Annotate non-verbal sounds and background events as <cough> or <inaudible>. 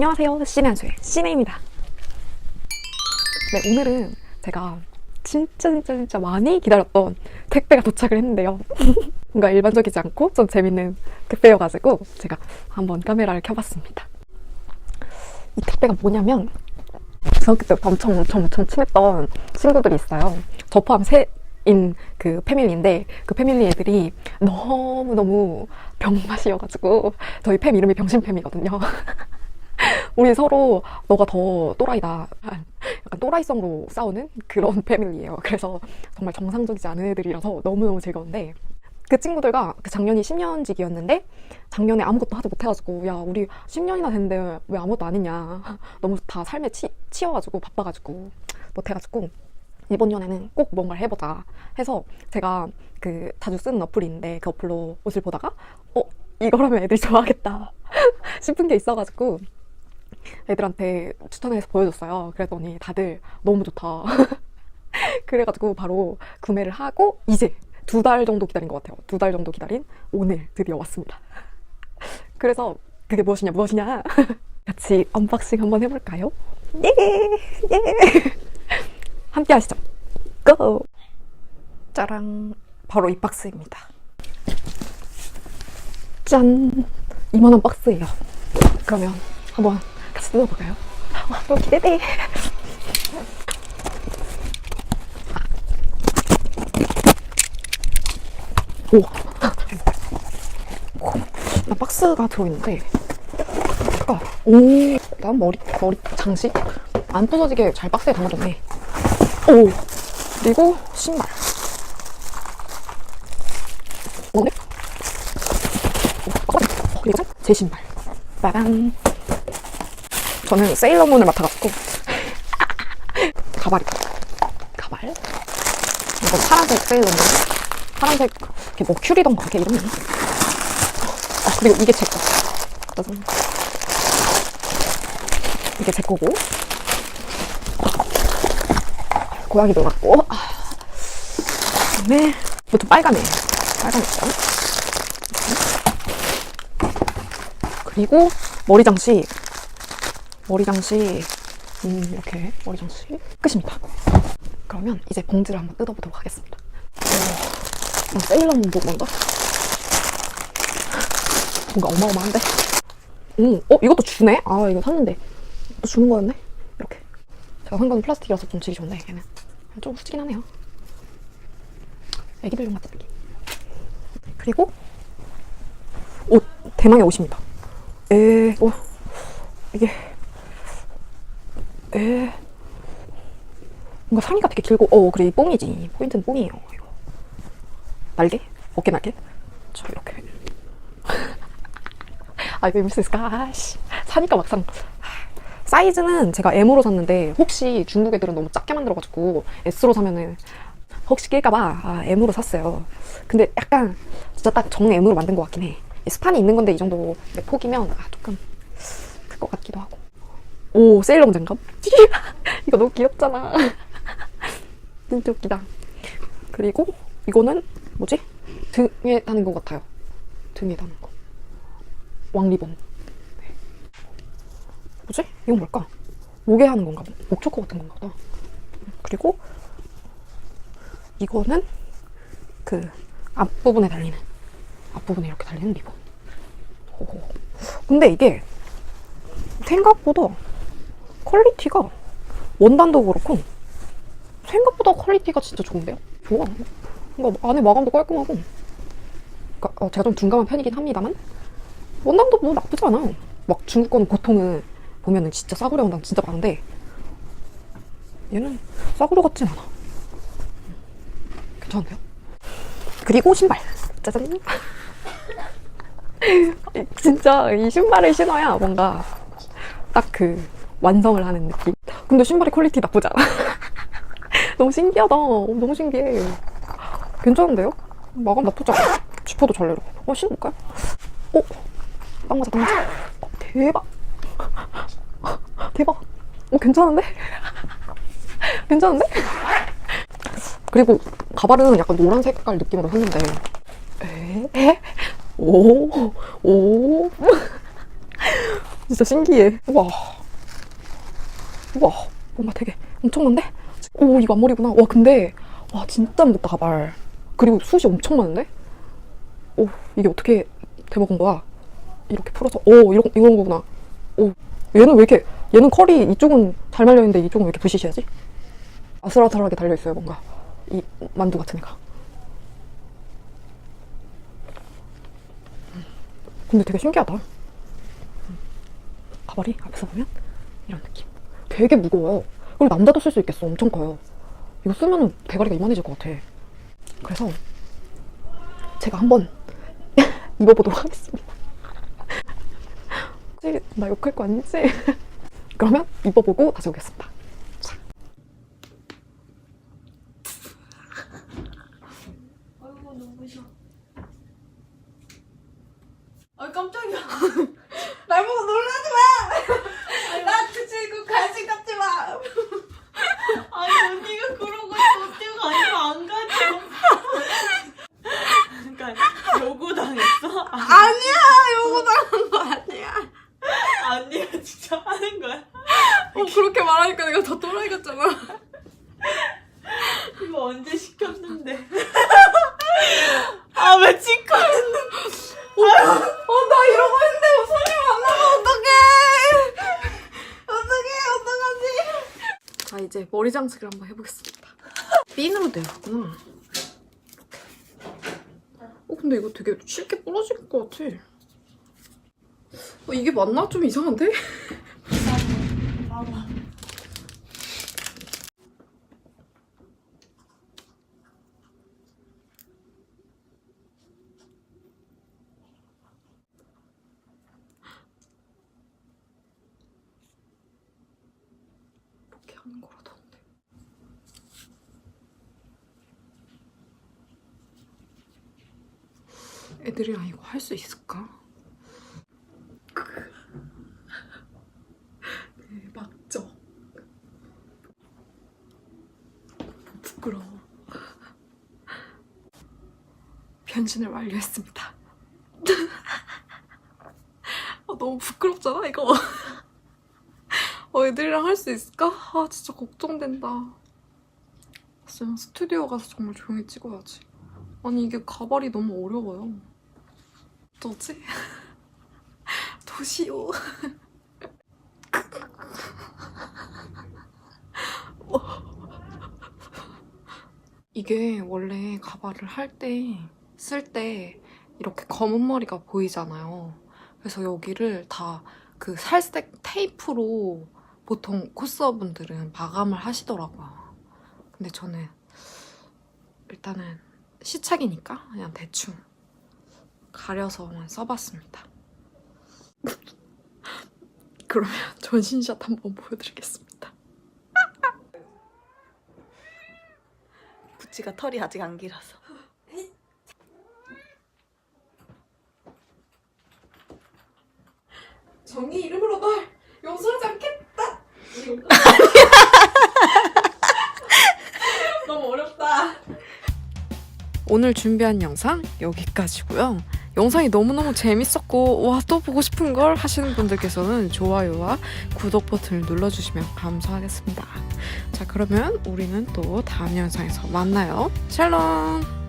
안녕하세요. 신한수의 신혜입니다. 네 오늘은 제가 진짜 진짜 진짜 많이 기다렸던 택배가 도착을 했는데요. <laughs> 뭔가 일반적이지 않고 좀 재밌는 택배여가지고 제가 한번 카메라를 켜봤습니다. 이 택배가 뭐냐면 중학교 때부터 엄청 엄청 엄청 친했던 친구들이 있어요. 저 포함 세 인 그 패밀리인데 그 패밀리 애들이 너무너무 병맛이어가지고 저희 팸 이름이 병신팸이거든요 <laughs> <laughs> 우리 서로 너가 더 또라이다. 약간 또라이성으로 싸우는 그런 <laughs> 패밀리예요. 그래서 정말 정상적이지 않은 애들이라서 너무너무 즐거운데 그 친구들과 그 작년이 10년직이었는데 작년에 아무것도 하지 못해가지고 야 우리 10년이나 됐는데 왜 아무것도 안 했냐 <laughs> 너무 다 삶에 치, 치여가지고 바빠가지고 못해가지고 이번 년에는 꼭 뭔가를 해보자 해서 제가 그 자주 쓰는 어플이 있는데 그 어플로 옷을 보다가 어 이거라면 애들이 좋아하겠다 싶은 게 있어가지고 애들한테 추천해서 보여줬어요. 그랬더니 다들 너무 좋다. <laughs> 그래가지고 바로 구매를 하고 이제 두 달 정도 기다린 것 같아요. 두 달 정도 기다린 오늘 드디어 왔습니다. <laughs> 그래서 그게 무엇이냐 무엇이냐 <laughs> 같이 언박싱 한번 해볼까요? 예! 예! 함께 하시죠. 고! 짜랑 바로 이 박스입니다. 짠! 2만원 박스예요. 그러면 한번 같이 뜯어볼까요? 와, 너무 기대돼. 오. 오. 나 박스가 들어있는데. 잠깐. 오. 난 머리, 머리 장식? 안 부서지게 잘 박스에 담아뒀네. 오. 그리고 신발. 오네? 그리고 제 신발. 빠밤. 저는 세일러문을 맡아가지고. 가발이 가발? 이거 파란색 세일러문? 파란색 이게 뭐 큐리던가 이게 이름이 아 그리고 이게 제거. 짜잔 이게 제 거고. 고양이도 아. 그다음에 보통 빨간애. 빨간 있죠? 그리고 머리 장식 머리 장식 음, 이렇게 머리 장식 끝입니다. 그러면 이제 봉지를 한번 뜯어보도록 하겠습니다. 오, 세일러문도 뭔가? 뭔가 어마어마한데? 음, 어 이것도 주네? 아 이거 샀는데 또 주는 거였네? 이렇게 제가 산건 플라스틱이라서 좀 질이 좋네 얘는 좀 후지긴 하네요. 애기들용 같은 느낌. 그리고 옷 대망의 옷입니다. 에, 어, 이게 에? 뭔가 상의가 되게 길고 어 그래 이 뽕이지. 포인트는 뽕이에요 이거. 날개? 어깨 날개? 저 이렇게. <laughs> 아 이거 입을 수 있을까? 아씨. 사니까 막상. 사이즈는 제가 M으로 샀는데 혹시 중국 애들은 너무 작게 만들어가지고 S로 사면은 혹시 낄까봐 아, M으로 샀어요. 근데 약간 진짜 딱 정 M으로 만든 것 같긴 해. 스판이 있는 건데 이 정도 폭이면 아, 조금 클 것 같기도 하고 오 세일러 장갑? <laughs> 이거 너무 귀엽잖아. <laughs> 진짜 웃기다. 그리고 이거는 뭐지? 등에 다는 것 같아요. 등에 다는 거. 왕리본. 네. 뭐지? 이건 뭘까? 목에 하는 건가 목초코 같은 건가 보다. 그리고 이거는 그 앞부분에 달리는 앞부분에 이렇게 달리는 리본. 오. 근데 이게 생각보다 퀄리티가 원단도 그렇고 생각보다 퀄리티가 진짜 좋은데요? 좋아. 뭔가 안에 마감도 깔끔하고 그러니까 어, 제가 좀 둔감한 편이긴 합니다만 원단도 뭐 나쁘지 않아. 막 중국 거는 보통은 보면은 진짜 싸구려 원단 진짜 많은데 얘는 싸구려 같진 않아. 괜찮은데요? 그리고 신발. 짜잔. <laughs> 진짜 이 신발을 신어야 뭔가 딱그 완성을 하는 느낌. 근데 신발의 퀄리티 나쁘지 않아. <laughs> 너무 신기하다. 너무 신기해. 괜찮은데요? 마감 나쁘지 않아. 지퍼도 잘 내려. 어, 신을까요? 어? 딱 맞아, 딱 맞아. 어, 대박. 대박. 어, 괜찮은데? <laughs> 괜찮은데? 그리고 가발은 약간 노란 색깔 느낌으로 샀는데 에? 에? 오, 오. <laughs> 진짜 신기해. 와. 와, 뭔가 되게 엄청난데? 오, 이거 앞머리구나. 와, 근데, 와, 진짜 무겁다, 가발. 그리고 숱이 엄청 많은데? 오, 이게 어떻게 돼먹은 거야? 이렇게 풀어서, 오, 이런, 이런 거구나. 오, 얘는 왜 이렇게, 얘는 컬이 이쪽은 잘 말려있는데 이쪽은 왜 이렇게 부시시하지? 아슬아슬하게 달려있어요, 뭔가. 이 만두 같은 애가. 근데 되게 신기하다. 가발이 앞에서 보면 이런 느낌. 되게 무거워요. 그리고 남자도 쓸 수 있겠어. 엄청 커요. 이거 쓰면은 대가리가 이만해질 것 같아. 그래서 제가 한번 <laughs> 입어보도록 하겠습니다. <laughs> 혹시 나 욕할 거 아니지? <laughs> 그러면 입어보고 다시 오겠습니다. 아이고 눈부셔. 아 깜짝이야. 날 보고 놀라지 마. 나 그치고 간식 갖지 마. 아니 언니가 그러고 어떻게 가니까 안 가죠. 그러니까 요구 당했어? 아니야 요구 당한 거 아니야. 언니가 진짜 하는 거야? 어, 그렇게 말하니까 내가 더 또라이 같잖아. <laughs> 이거 언제 시켰는데? 아왜 찍고 있는? 어, 나 이러고 있는데 손님 만나면 어떡해! 어떡해 어떡하지? 자, 이제 머리 장식을 한번 해보겠습니다. 핀으로 되었구나. 어, 근데 이거 되게 쉽게 부러질 것 같아. 어, 이게 맞나? 좀 이상한데? 봐봐. 이렇게 하는 거라던데. 애들이랑 이거 할 수 있을까? 대박죠? 부끄러워. 변신을 완료했습니다. 아, <laughs> 너무 부끄럽잖아, 이거. 어, 애들이랑 할 수 있을까? 아, 진짜 걱정된다. 진짜 스튜디오 가서 정말 조용히 찍어야지. 아니, 이게 가발이 너무 어려워요. 어쩌지? <laughs> 도시오. <laughs> 이게 원래 가발을 할 때, 쓸 때 이렇게 검은 머리가 보이잖아요. 그래서 여기를 다 그 살색 테이프로 보통 코스어분들은 마감을 하시더라고요. 근데 저는 일단은 시착이니까 그냥 대충 가려서만 써봤습니다. <laughs> 그러면 전신샷 한번 보여드리겠습니다. 부치가 털이 아직 안 길어서. 정의 이름으로 널 용서하지 않겠다. <laughs> 너무 어렵다. 오늘 준비한 영상 여기까지고요. 영상이 너무너무 재밌었고 와 또 보고 싶은 걸 하시는 분들께서는 좋아요와 구독 버튼을 눌러주시면 감사하겠습니다. 자 그러면 우리는 또 다음 영상에서 만나요. 샬롬!